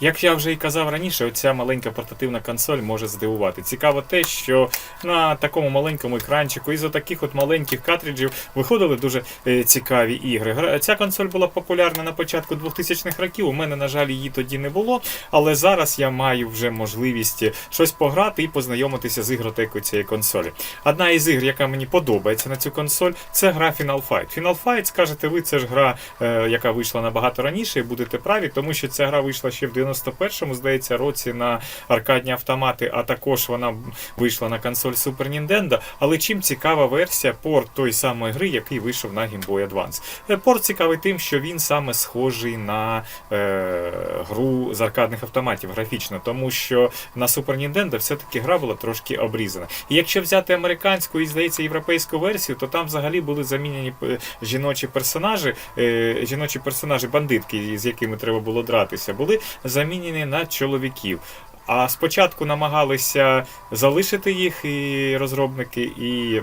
Як я вже і казав раніше, оця маленька портативна консоль може здивувати. Цікаво те, що на такому маленькому екранчику із отаких от маленьких картриджів виходили дуже е, цікаві ігри. Ця консоль була популярна на початку 2000-х років. У мене, на жаль, її тоді не було, але зараз я маю вже можливість щось пограти і познайомитися з ігротекою цієї консолі. Одна із ігр, яка мені подобається на цю консоль, це гра Final Fight. Final Fight, скажете ви, це ж гра, е, яка вийшла набагато раніше, і будете праві, тому що ця гра вийшла ще в 91-му, здається, році на аркадні автомати, а також вона вийшла на консоль Super Nintendo. Але чим цікава версія порт той самої гри, який вийшов на Game Boy Advance. Е, Порт цікавий тим, що він саме схожий на е, гру з аркадних автоматів графічно, тому що на Super Nintendo все-таки гра була трошки обрізана. І якщо взяти американську і, здається, європейську версію, то там взагалі були замінені е, жіночі персонажі, е, жіночі персонажі, бандитки, з якими треба було дратися, були замінені на чоловіків. А спочатку намагалися залишити їх і розробники, і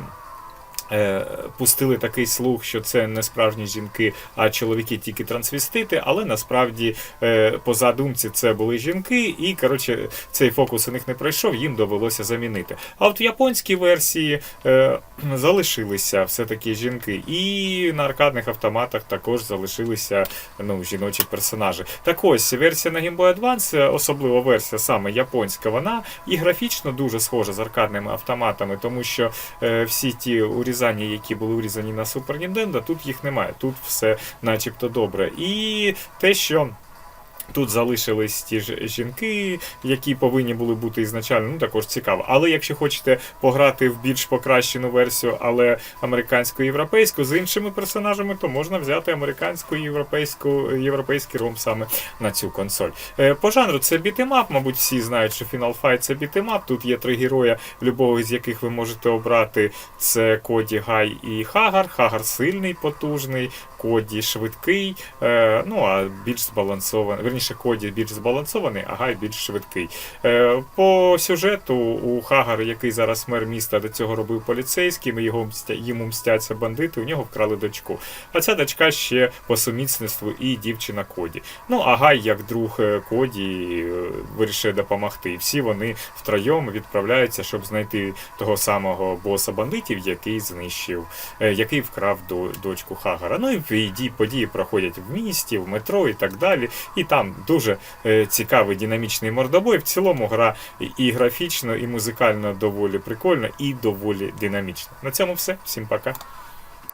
пустили такий слух, що це не справжні жінки, а чоловіки тільки трансвістити, але насправді е, по задумці це були жінки, і коротше цей фокус у них не пройшов, їм довелося замінити. А от в японській версії е, залишилися все-таки жінки, і на аркадних автоматах також залишилися ну, жіночі персонажі. Так ось версія на Game Boy Advance, е, особливо версія саме японська, вона і графічно дуже схожа з аркадними автоматами, тому що е, всі ті урізання, які були урізані на Super Nintendo, тут їх немає. Тут все начебто добре. І те, що. Тут залишились ті ж жінки, які повинні були бути ізначально, ну також цікаво. Але якщо хочете пограти в більш покращену версію, але американську і європейську з іншими персонажами, то можна взяти американську європейську європейський ром саме на цю консоль. Е, По жанру це бітемап, мабуть, всі знають, що Final Fight це бітемап. Тут є три героя, любого з яких ви можете обрати. Це Коді, Гай і Хагар. Хагар сильний, потужний, Коді швидкий, е, ну а більш збалансований. Верніше, Коді більш збалансований, а Гай більш швидкий. Е, По сюжету у Хагара, який зараз мер міста до цього робив поліцейським, його йому мстяться бандити, у нього вкрали дочку. А ця дочка ще по сумісництву і дівчина Коді. Ну а Гай, як друг е, Коді, е, вирішує допомогти. І всі вони втроєм відправляються, щоб знайти того самого боса бандитів, який знищив, який вкрав дочку Хагара. Ну і події проходять в місті, в метро і так далі. І там дуже е, цікавий динамічний мордобой. В цілому гра і графічно, і музикально доволі прикольна, і доволі динамічна. На цьому все. Всім пока.